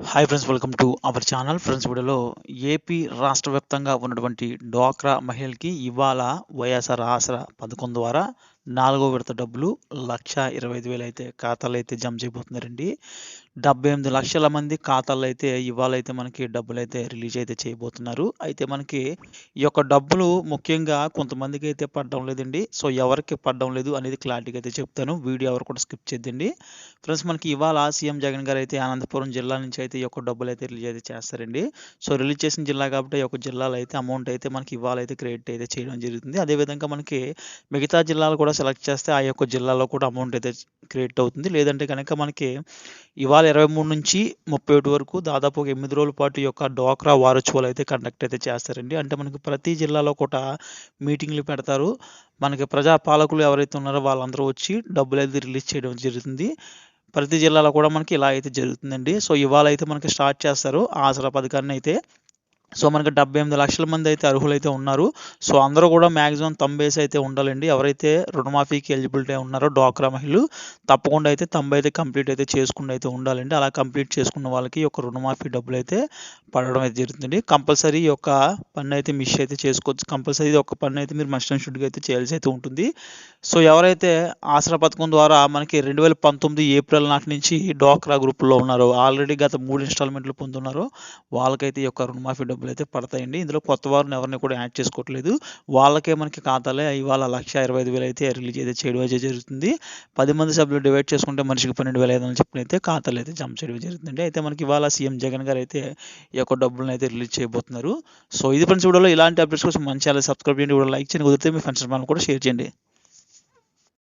Hi friends welcome to our channel friends వీడియోలో AP రాష్ట్ర వ్యాప్తంగా ఉన్నటువంటి డ్వాక్రా మహిళలకి ఇవాళ వైఎస్ఆర్ ఆసరా పథకం ద్వారా నాలుగో విడత డబ్బులు లక్ష ఇరవై ఐదు వేలు అయితే ఖాతాలు అయితే జమ చేయబోతున్నారండి. డెబ్బై ఎనిమిది లక్షల మంది ఖాతాలు అయితే ఇవాళ అయితే మనకి డబ్బులు అయితే రిలీజ్ అయితే చేయబోతున్నారు. అయితే మనకి ఈ యొక్క డబ్బులు ముఖ్యంగా కొంతమందికి అయితే పడడం లేదండి. సో ఎవరికి పడడం లేదు అనేది క్లారిటీగా అయితే చెప్తాను. వీడియో ఎవరు కూడా స్కిప్ చేద్దండి ఫ్రెండ్స్ మనకి ఇవాళ సీఎం జగన్ గారు అయితే అనంతపురం జిల్లా నుంచి అయితే ఈ యొక్క డబ్బులు అయితే రిలీజ్ అయితే చేస్తారండి. సో రిలీజ్ చేసిన జిల్లా కాబట్టి ఈ యొక్క జిల్లాలో అయితే అమౌంట్ అయితే మనకి ఇవాళ అయితే క్రెడిట్ అయితే చేయడం జరుగుతుంది. అదేవిధంగా మనకి మిగతా జిల్లాలు కూడా సెలెక్ట్ చేస్తే ఆ యొక్క జిల్లాలో కూడా అమౌంట్ అయితే క్రియేట్ అవుతుంది. లేదంటే కనుక మనకి ఇవాళ ఇరవై మూడు నుంచి ముప్పై ఒకటి వరకు దాదాపు ఒక ఎనిమిది రోజుల పాటు ఈ యొక్క డ్వాక్రా వారోత్సవాలు అయితే కండక్ట్ అయితే చేస్తారండి. అంటే మనకి ప్రతి జిల్లాలో కూడా మీటింగ్లు పెడతారు. మనకి ప్రజా పాలకులు ఎవరైతే ఉన్నారో వాళ్ళందరూ వచ్చి డబ్బులు అయితే రిలీజ్ చేయడం జరుగుతుంది. ప్రతి జిల్లాలో కూడా మనకి ఇలా అయితే జరుగుతుందండి. సో ఇవాళ అయితే మనకి స్టార్ట్ చేస్తారు. ఆసరా పథకాన్ని అయితే సో మనకి డెబ్బై ఎనిమిది లక్షల మంది అయితే అర్హులైతే ఉన్నారు. సో అందరూ కూడా మ్యాక్సిమం తంబేస్ అయితే ఉండాలండి. ఎవరైతే రుణమాఫీకి ఎలిజిబిలిటీ ఉన్నారో డ్వాక్రా మహిళలు తప్పకుండా అయితే తంబ అయితే కంప్లీట్ అయితే చేసుకుని అయితే ఉండాలండి. అలా కంప్లీట్ చేసుకున్న వాళ్ళకి ఈ యొక్క రుణమాఫీ డబ్బులు అయితే పడడం అయితే జరుగుతుంది. కంపల్సరీ ఈ యొక్క పన్ను అయితే మిస్ అయితే చేసుకోవచ్చు. కంపల్సరీ ఒక పన్ను అయితే మీరు మస్ట్ అండ్ షుడ్గా అయితే చేయాల్సి అయితే ఉంటుంది. సో ఎవరైతే ఆసరా పథకం ద్వారా మనకి రెండు వేల పంతొమ్మిది ఏప్రిల్ నాటి నుంచి డ్వాక్రా గ్రూప్లో ఉన్నారో ఆల్రెడీ గత మూడు ఇన్స్టాల్మెంట్లు పొందున్నారో వాళ్ళకైతే ఈ యొక్క రుణమాఫీ డబ్బులు డబ్బులు అయితే పడతాయండి. ఇందులో కొత్త వారిని ఎవరిని కూడా యాడ్ చేసుకోవట్లేదు. వాళ్ళకే మనకి ఖాతాలే. ఇవాళ లక్ష ఇరవై ఐదు వేలు అయితే రిలీజ్ అయితే చేయడం అయితే జరుగుతుంది. పది మంది సభ్యులు డివైడ్ చేసుకుంటే మనిషికి పన్నెండు వేల ఐదు వందలు చెప్పిన అయితే ఖాతాలు అయితే జమ చేయడం జరుగుతుంది అయితే మనకి ఇవాళ సీఎం జగన్ గారు అయితే ఈ యొక్క డబ్బులను అయితే రిలీజ్ చేయబోతున్నారు. సో ఇది ఫ్రెండ్స్ వీడియోలో ఇలాంటి అప్డేట్స్ కోసం మంచి ఛానల్ సబ్స్క్రైబ్ చేయండి. వీడియో లైక్ చేయండి. కుదిరితే మీ ఫ్రెండ్స్ మనం కూడా షేర్ చేయండి.